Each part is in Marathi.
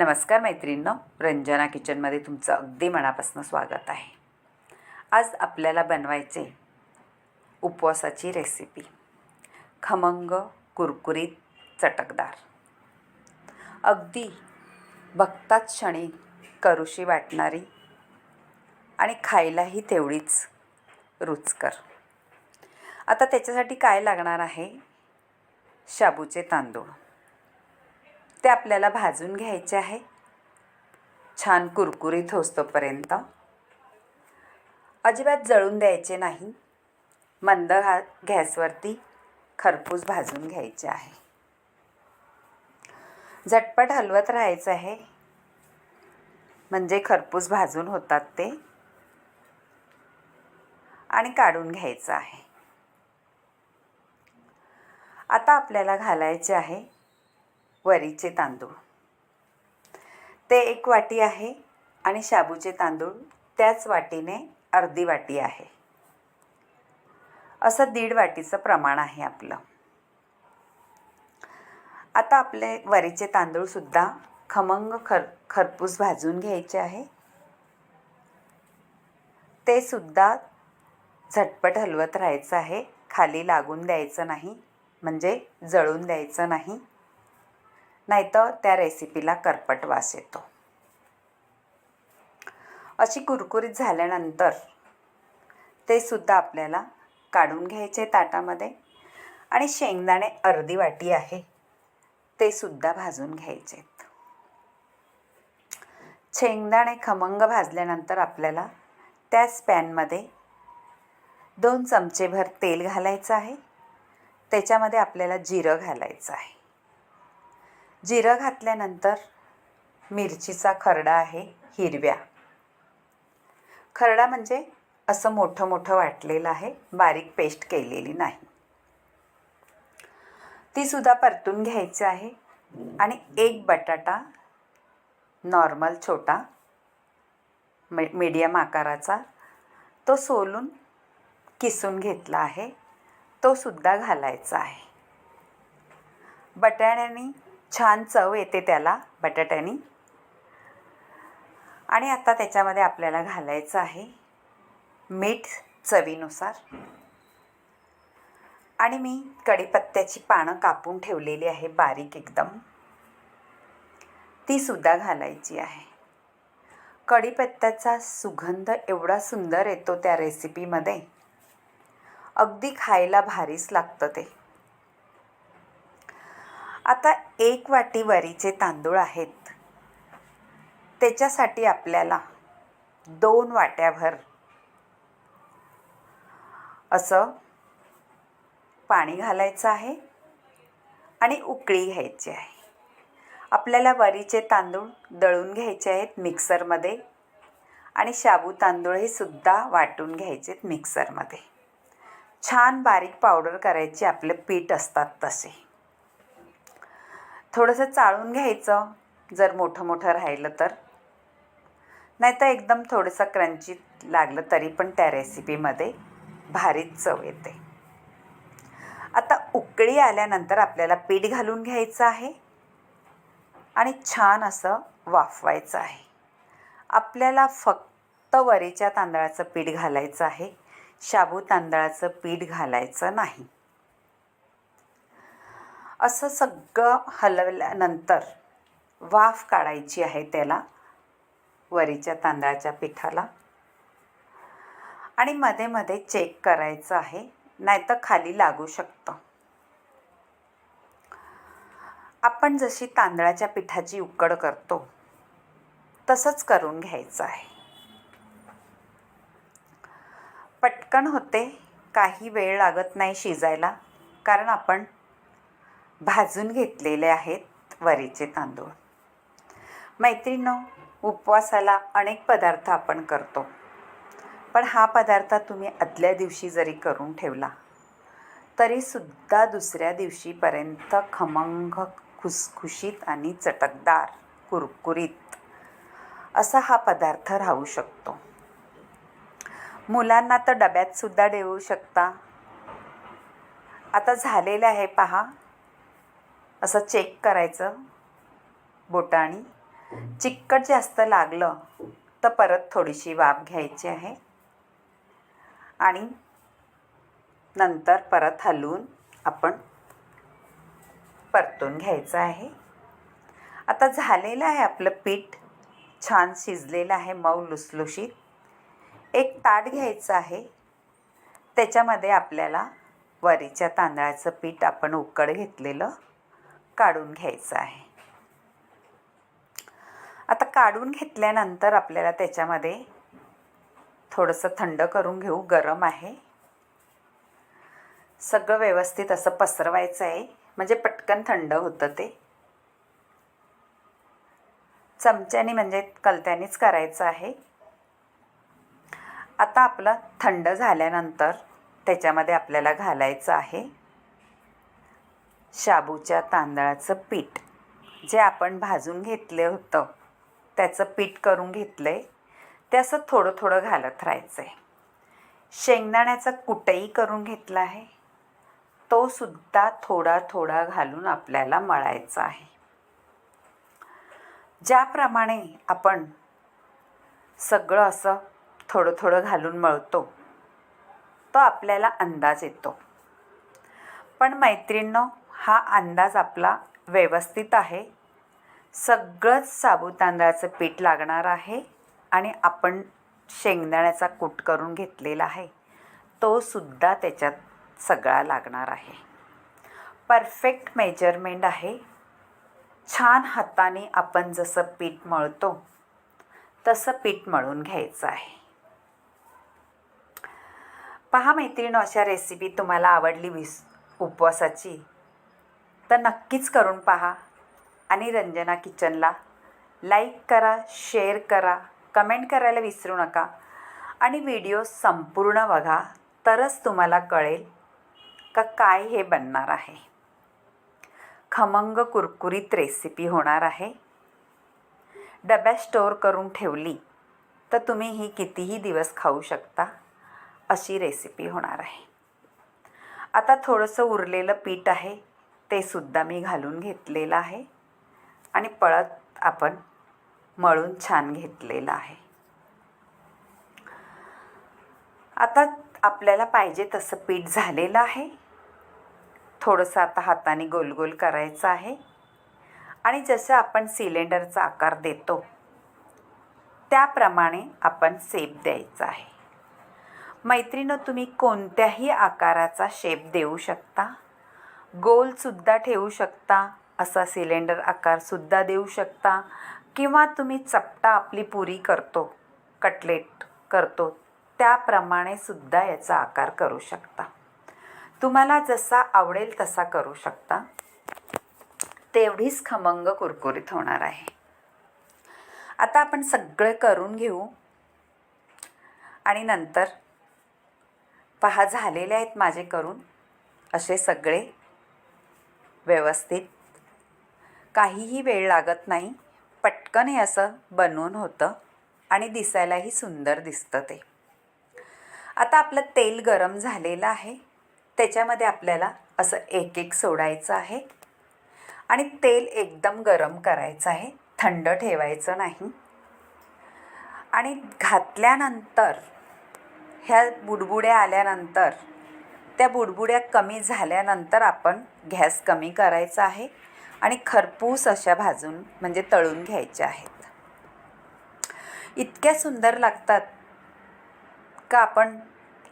नमस्कार मैत्रिणींनो रंजना किचनमध्ये तुमचं अगदी मनापासून स्वागत आहे. आज आपल्याला बनवायचे उपवासाची रेसिपी खमंग कुरकुरीत चटकदार. अगदी बघताच क्षणी करुशी वाटणारी आणि खायलाही तेवढीच रुचकर. आता त्याच्यासाठी काय लागणार आहे? शाबूचे तांदूळ. ते आपल्याला भाजून घ्यायचे आहे. छान कुरकुरीत होस्तोपर्यंत अजिबात जळून द्यायचे नाही. मंद हा गॅसवरती खरपूस भाजून घ्यायचे आहे. झटपट हलवत राहायचं आहे. म्हणजे खरपूस भाजून होतात ते. आणि काढून घ्यायचं आहे. आता आपल्याला घालायचे आहे वरीचे तांदूळ. ते एक वाटी आहे आणि शाबूचे तांदूळ त्याच वाटीने अर्धी वाटी आहे. असं दीड वाटीचं प्रमाण आहे आपलं. आता आपले वरीचे तांदूळसुद्धा खमंग खर खरपूस भाजून घ्यायचे आहे. ते सुद्धा झटपट हलवत राहायचं आहे. खाली लागून द्यायचं नाही म्हणजे जळून द्यायचं नाही. नाहीतर त्या रेसिपीला करपट वास येतो. अशी कुरकुरीत झाल्यानंतर ते सुद्धा आपल्याला काढून घ्यायचे ताटामध्ये आणि शेंगदाणे अर्धी वाटी आहे ते सुद्धा भाजून घ्यायचेत. शेंगदाणे खमंग भाजल्यानंतर आपल्याला त्याच पॅनमध्ये दोन चमचेभर तेल घालायचं आहे. त्याच्यामध्ये आपल्याला जिरं घालायचं आहे. जिरं घातल्यानंतर मिरचीचा खरडा आहे हिरव्या. खरडा म्हणजे असं मोठं मोठं वाटलेलं आहे बारीक पेस्ट केलेली नाही. तीसुद्धा परतून घ्यायची आहे आणि एक बटाटा नॉर्मल छोटा मी मीडियम आकाराचा तो सोलून किसून घेतला आहे तो सुद्धा घालायचा आहे. बटाट्याने छान चव येते त्याला बटाट्यानी. आणि आता त्याच्यामध्ये आपल्याला घालायचं आहे मीठ चवीनुसार. आणि मी कढीपत्त्याची पानं कापून ठेवलेली आहे बारीक एकदम. ती सुद्धा घालायची आहे. कढीपत्त्याचा सुगंध एवढा सुंदर येतो त्या रेसिपीमध्ये. अगदी खायला भारीच लागतं ते. आता एक वाटी वरीचे तांदूळ आहेत. त्याच्यासाठी आपल्याला दोन वाट्याभर असं पाणी घालायचं आहे आणि उकळी घ्यायची आहे. आपल्याला वरीचे तांदूळ दळून घ्यायचे आहेत मिक्सरमध्ये आणि शाबू तांदूळ हे सुद्धा वाटून घ्यायचे आहेत मिक्सरमध्ये. छान बारीक पावडर करायची आपलं पीठ असतात तसे. थोडंसं चाळून घ्यायचं जर मोठं मोठं राहिलं तर. नाहीतर एकदम थोडंसं क्रंचित लागलं तरी पण त्या रेसिपीमध्ये भारीच चव येते. आता उकळी आल्यानंतर आपल्याला पीठ घालून घ्यायचं आहे. आणि छान असं वाफवायचं आहे. आपल्याला फक्त वरीच्या तांदळाचं पीठ घालायचं आहे. शाबू तांदळाचं पीठ घालायचं नाही. असं सगळं हलवल्यानंतर वाफ काढायची आहे त्याला वरीच्या तांदळाच्या पिठाला. आणि मध्ये मध्ये चेक करायचं आहे नाहीतर खाली लागू शकतं. आपण जशी तांदळाच्या पिठाची उकड करतो तसंच करून घ्यायचं आहे. पटकन होते काही वेळ लागत नाही शिजायला कारण आपण भाजून घेतलेले आहेत वरीचे तांदूळ. मैत्रिणींनो उपवासाला अनेक पदार्थ आपण करतो. पण हा पदार्थ तुम्ही आदल्या दिवशी जरी करून ठेवला तरीसुद्धा दुसऱ्या दिवशीपर्यंत खमंग खुसखुशीत आणि चटकदार कुरकुरीत असा हा पदार्थ राहू शकतो. मुलांना तर डब्यातसुद्धा देऊ शकता. आता झालेलं आहे पहा असं चेक करायचं बोटाणी चिकट जास्त लागलं तर परत थोडीशी वाफ घ्यायची आहे. आणि नंतर परत हलवून आपण परतून घ्यायचं आहे. आता झालेलं आहे आपलं पीठ छान शिजलेलं आहे मऊ लुसलुशीत. एक ताट घ्यायचं आहे. त्याच्यामध्ये आपल्याला वरीच्या तांदळाचं पीठ आपण उकड घेतलेलं. काढून घ्यायचं आहे. आता काढून घेतल्यानंतर आपल्याला त्याच्यामध्ये थोडंसं थंड करून घेऊ गरम आहे. सगळं व्यवस्थित असं पसरवायचं आहे म्हणजे पटकन थंड होतं ते. चमच्याने म्हणजे कलत्यानेच करायचं आहे. आता आपलं थंड झाल्यानंतर त्याच्यामध्ये आपल्याला घालायचं आहे. शाबूच्या तांदळाचं पीठ जे आपण भाजून घेतलं होतं. त्याचं पीठ करून घेतलं आहे ते असं थोडं थोडं घालत राहायचं आहे शेंगदाण्याचा कुटही करून घेतला आहे. तो सुद्धा थोडा थोडा घालून आपल्याला मळायचा आहे. ज्याप्रमाणे आपण सगळं असं थोडं थोडं घालून मळतो तो आपल्याला अंदाज येतो. पण मैत्रिणींनो हा अंदाज आपला व्यवस्थित आहे. सगळंच साबू तांदळाचं पीठ लागणार आहे आणि आपण शेंगदाण्याचा कूट करून घेतलेला आहे. तो सुद्धा त्याच्यात सगळा लागणार आहे. परफेक्ट मेजरमेंट आहे. छान हाताने आपण जसं पीठ मळतो तसं पीठ मळून घ्यायचं आहे. पहा मैत्रिणी अशा रेसिपी तुम्हाला आवडली विस उपवासाची तर नक्कीच करून पहा. आणि रंजना किचनला लाईक करा शेअर करा कमेंट करायला विसरू नका. आणि व्हिडिओ संपूर्ण बघा तरच तुम्हाला कळेल का काय हे बनणार आहे. खमंग कुरकुरीत रेसिपी होणार आहे. डब्यात स्टोअर करून ठेवली तर तुम्ही ही कितीही दिवस खाऊ शकता अशी रेसिपी होणार आहे. आता थोडंसं उरलेलं पीठ आहे ते सुद्धा मी घालून घेतलेलं आहे. आणि पळत आपण मळून छान घेतलेलं आहे. आता आपल्याला पाहिजे तसं पीठ झालेलं आहे. थोडंसं आता हाताने गोल गोल करायचं आहे. आणि जसं आपण सिलेंडरचा आकार देतो त्याप्रमाणे आपण शेप द्यायचा आहे. मैत्रिणं तुम्ही कोणत्याही आकाराचा शेप देऊ शकता. गोलसुद्धा ठेवू शकता असा सिलेंडर आकारसुद्धा देऊ शकता किंवा तुम्ही चपटा आपली पुरी करतो कटलेट करतो त्याप्रमाणे सुद्धा याचा आकार करू शकता. तुम्हाला जसा आवडेल तसा करू शकता. तेवढीच खमंग कुरकुरीत होणार आहे. आता आपण सगळे करून घेऊ. आणि नंतर पहा झालेले आहेत माझे करून असे सगळे व्यवस्थित. काहीही वेळ लागत नाही. पटकन हे असं बनवून होतं आणि दिसायलाही सुंदर दिसतं ते. आता आपलं तेल गरम झालेलं आहे. त्याच्यामध्ये आपल्याला असं एक एक सोडायचं आहे. आणि तेल एकदम गरम करायचं आहे. थंड ठेवायचं नाही. आणि घातल्यानंतर ह्या बुडबुड्या आल्यानंतर त्या बुडबुड्या कमी झाल्यानंतर आपण गॅस कमी करायचा आहे आणि खरपूस अशा भाजून म्हणजे तळून घ्यायच्या आहेत. इतक्या सुंदर लागतात का आपण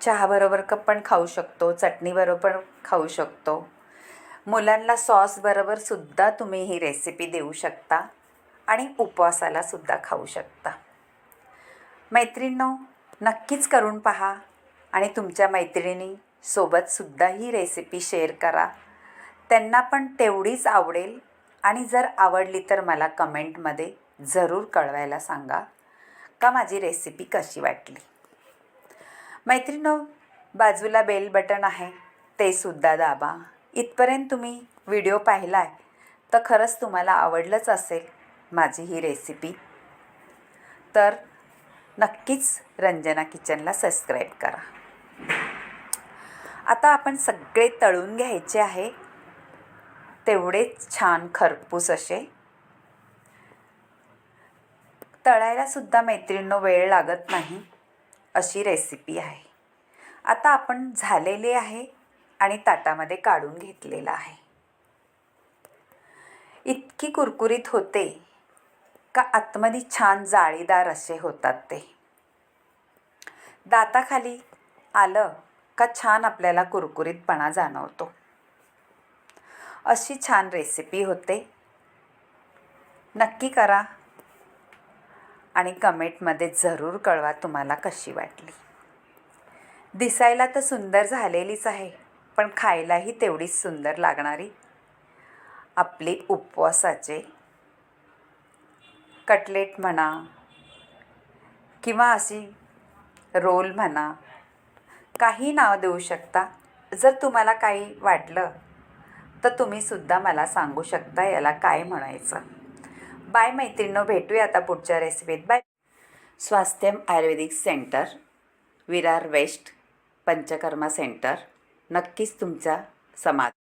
चहाबरोबर का पण खाऊ शकतो चटणीबरोबर खाऊ शकतो. मुलांना सॉसबरोबर सुद्धा तुम्ही ही रेसिपी देऊ शकता आणि उपवासाला सुद्धा खाऊ शकता. मैत्रिणींनो नक्कीच करून पहा आणि तुमच्या मैत्रिणी सोबतसुद्धा ही रेसिपी शेअर करा. त्यांना पण तेवढीच आवडेल आणि जर आवडली तर मला कमेंटमध्ये जरूर कळवायला सांगा का माझी रेसिपी कशी वाटली? मैत्रिणो बाजूला बेल बटन आहे ते सुद्धा दाबा. इथपर्यंत तुम्ही व्हिडिओ पाहिला आहे तर खरंच तुम्हाला आवडलंच असेल माझी ही रेसिपी तर नक्कीच रंजना किचनला सबस्क्राईब करा. आता आपण सगळे तळून घ्यायचे आहे. तेवढेच छान खरपूस असे. तळायलासुद्धा मैत्रिणींनो वेळ लागत नाही. अशी रेसिपी आहे. आता आपण झालेली आहे आणि ताटामध्ये काढून घेतलेलं आहे. इतकी कुरकुरीत होते का आतमध्ये छान जाळीदार असे होतात ते. दाताखाली आलं का छान आपल्याला कुरकुरीतपणा जाणवतो. अशी छान रेसिपी होते. नक्की करा. आणि कमेंटमध्ये जरूर कळवा तुम्हाला कशी वाटली. दिसायला तर सुंदर झालेलीच आहे पण खायलाही तेवढीच सुंदर लागणारी. आपली उपवासाचे कटलेट म्हणा किंवा अशी रोल म्हणा काही नाव देऊ शकता? जर तुम्हाला काही वाटलं तर तुम्हीसुद्धा मला सांगू शकता याला काय म्हणायचं. बाय मैत्रिणीनो भेटूया आता पुढच्या रेसिपीत bye. Swasthyam Ayurvedic centre Virar west Panchakarma centre. नक्कीच तुमचा समाज